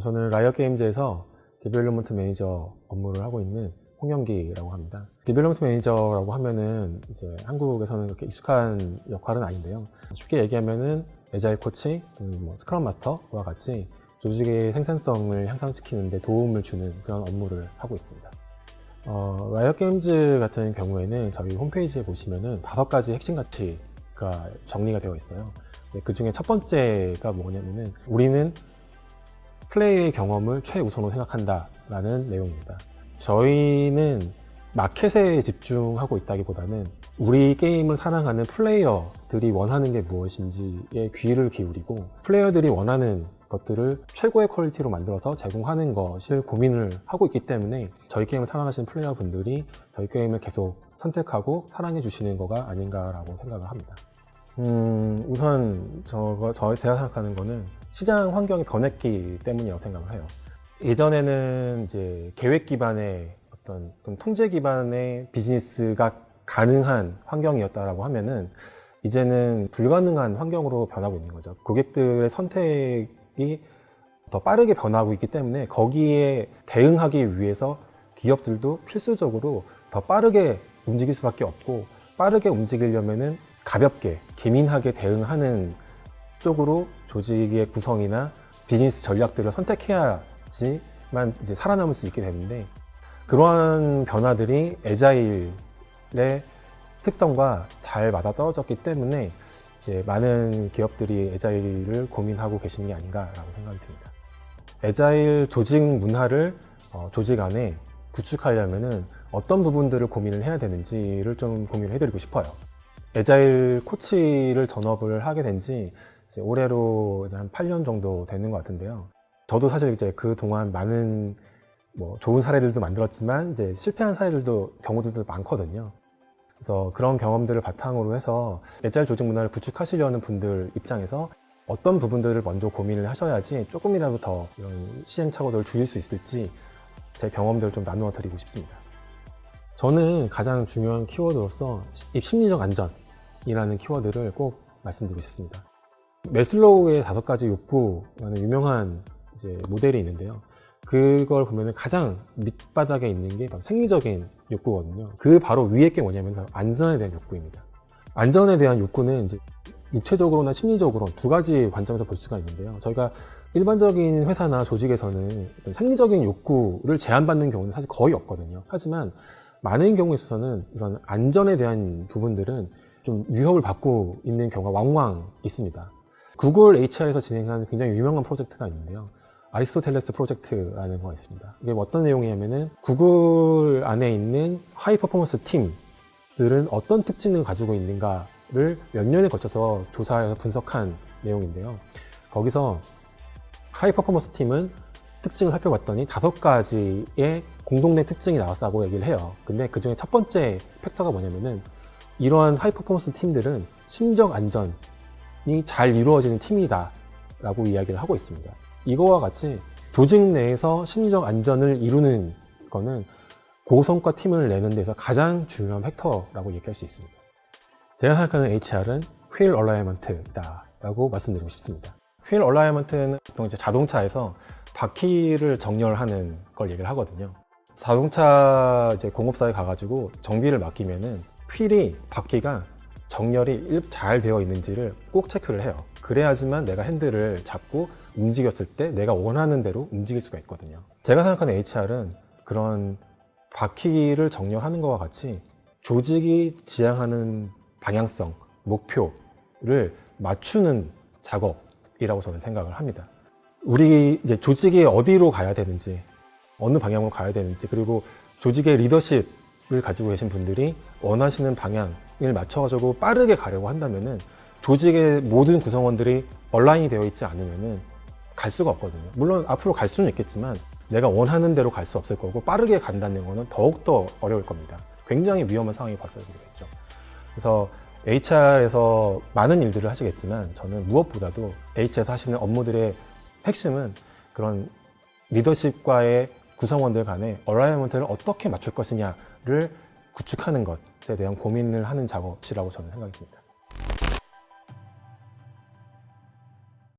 저는 라이엇 게임즈에서 디벨롭먼트 매니저 업무를 하고 있는 홍영기라고 합니다. 디벨롭먼트 매니저라고 하면은 이제 한국에서는 그렇게 익숙한 역할은 아닌데요. 쉽게 얘기하면은 에자일 코치, 뭐 스크럼 마스터와 같이 조직의 생산성을 향상시키는데 도움을 주는 그런 업무를 하고 있습니다. 어, 라이엇 게임즈 같은 경우에는 저희 홈페이지에 보시면은 다섯 가지 핵심 가치가 정리가 되어 있어요. 그 중에 첫 번째가 뭐냐면은 우리는 플레이의 경험을 최우선으로 생각한다라는 내용입니다. 저희는 마켓에 집중하고 있다기보다는 우리 게임을 사랑하는 플레이어들이 원하는 게 무엇인지에 귀를 기울이고 플레이어들이 원하는 것들을 최고의 퀄리티로 만들어서 제공하는 것을 고민을 하고 있기 때문에 저희 게임을 사랑하시는 플레이어 분들이 저희 게임을 계속 선택하고 사랑해 주시는 거가 아닌가라고 생각을 합니다. 음, 우선 저거, 저, 제가 생각하는 거는 시장 환경이 변했기 때문이라고 생각을 해요. 예전에는 이제 계획 기반의 어떤 통제 기반의 비즈니스가 가능한 환경이었다라고 하면은 이제는 불가능한 환경으로 변하고 있는 거죠. 고객들의 선택이 더 빠르게 변하고 있기 때문에 거기에 대응하기 위해서 기업들도 필수적으로 더 빠르게 움직일 수밖에 없고 빠르게 움직이려면은 가볍게 개민하게 대응하는 쪽으로 조직의 구성이나 비즈니스 전략들을 선택해야지만 이제 살아남을 수 있게 되는데 그러한 변화들이 에자일의 특성과 잘 맞아 떨어졌기 때문에 이제 많은 기업들이 에자일을 고민하고 계시는 게 아닌가라고 생각이 듭니다. 에자일 조직 문화를 어, 조직 안에 구축하려면은 어떤 부분들을 고민을 해야 되는지를 좀 고민을 해드리고 싶어요. 에자일 코치를 전업을 하게 된 지 올해로 한 8년 정도 되는 것 같은데요. 저도 사실 이제 그 동안 많은 뭐 좋은 사례들도 만들었지만 이제 실패한 사례들도 경우들도 많거든요. 그래서 그런 경험들을 바탕으로 해서 에자일 조직 문화를 구축하시려는 분들 입장에서 어떤 부분들을 먼저 고민을 하셔야지 조금이라도 더 이런 시행착오들을 줄일 수 있을지 제 경험들을 좀 나누어 드리고 싶습니다. 저는 가장 중요한 키워드로서 이 심리적 안전이라는 키워드를 꼭 말씀드리고 싶습니다. 메슬로우의 다섯 가지 욕구라는 유명한 모델이 있는데요. 그걸 보면 가장 밑바닥에 있는 게 생리적인 욕구거든요. 그 바로 위에 게 뭐냐면 안전에 대한 욕구입니다. 안전에 대한 욕구는 이제 육체적으로나 심리적으로 두 가지 관점에서 볼 수가 있는데요. 저희가 일반적인 회사나 조직에서는 생리적인 욕구를 제한받는 경우는 사실 거의 없거든요. 하지만 많은 경우에 있어서는 이런 안전에 대한 부분들은 좀 위협을 받고 있는 경우가 왕왕 있습니다. 구글 HR에서 진행한 굉장히 유명한 프로젝트가 있는데요. 아리스토텔레스 프로젝트라는 거가 있습니다. 이게 어떤 내용이냐면은 구글 안에 있는 하이 퍼포먼스 팀들은 어떤 특징을 가지고 있는가를 몇 년에 걸쳐서 조사해서 분석한 내용인데요. 거기서 하이 퍼포먼스 팀은 특징을 살펴봤더니 다섯 가지의 공동된 특징이 나왔다고 얘기를 해요. 근데 그 중에 첫 번째 팩터가 뭐냐면은 이러한 하이 퍼포먼스 팀들은 심적 안전이 잘 이루어지는 팀이다 라고 이야기를 하고 있습니다. 이거와 같이 조직 내에서 심리적 안전을 이루는 거는 고성과 팀을 내는 데서 가장 중요한 팩터라고 얘기할 수 있습니다. 제가 생각하는 HR은 휠 얼라이먼트다 라고 말씀드리고 싶습니다. 휠 얼라이먼트는 보통 이제 자동차에서 바퀴를 정렬하는 걸 얘기를 하거든요. 자동차 이제 공업사에 가가지고 정비를 맡기면은 휠이 바퀴가 정렬이 잘 되어 있는지를 꼭 체크를 해요. 그래야지만 내가 핸들을 잡고 움직였을 때 내가 원하는 대로 움직일 수가 있거든요. 제가 생각하는 HR은 그런 바퀴를 정렬하는 것과 같이 조직이 지향하는 방향성, 목표를 맞추는 작업이라고 저는 생각을 합니다. 우리 이제 조직이 어디로 가야 되는지, 어느 방향으로 가야 되는지, 그리고 조직의 리더십을 가지고 계신 분들이 원하시는 방향 을 맞춰가지고 빠르게 가려고 한다면은 조직의 모든 구성원들이 얼라인이 되어 있지 않으면은 갈 수가 없거든요. 물론 앞으로 갈 수는 있겠지만 내가 원하는 대로 갈 수 없을 거고 빠르게 간다는 거는 더욱더 어려울 겁니다. 굉장히 위험한 상황이 발생되겠죠. 그래서 HR에서 많은 일들을 하시겠지만 저는 무엇보다도 HR에서 하시는 업무들의 핵심은 그런 리더십과의 구성원들 간의 얼라이먼트를 어떻게 맞출 것이냐를 구축하는 것에 대한 고민을 하는 작업이라고 저는 생각이 듭니다.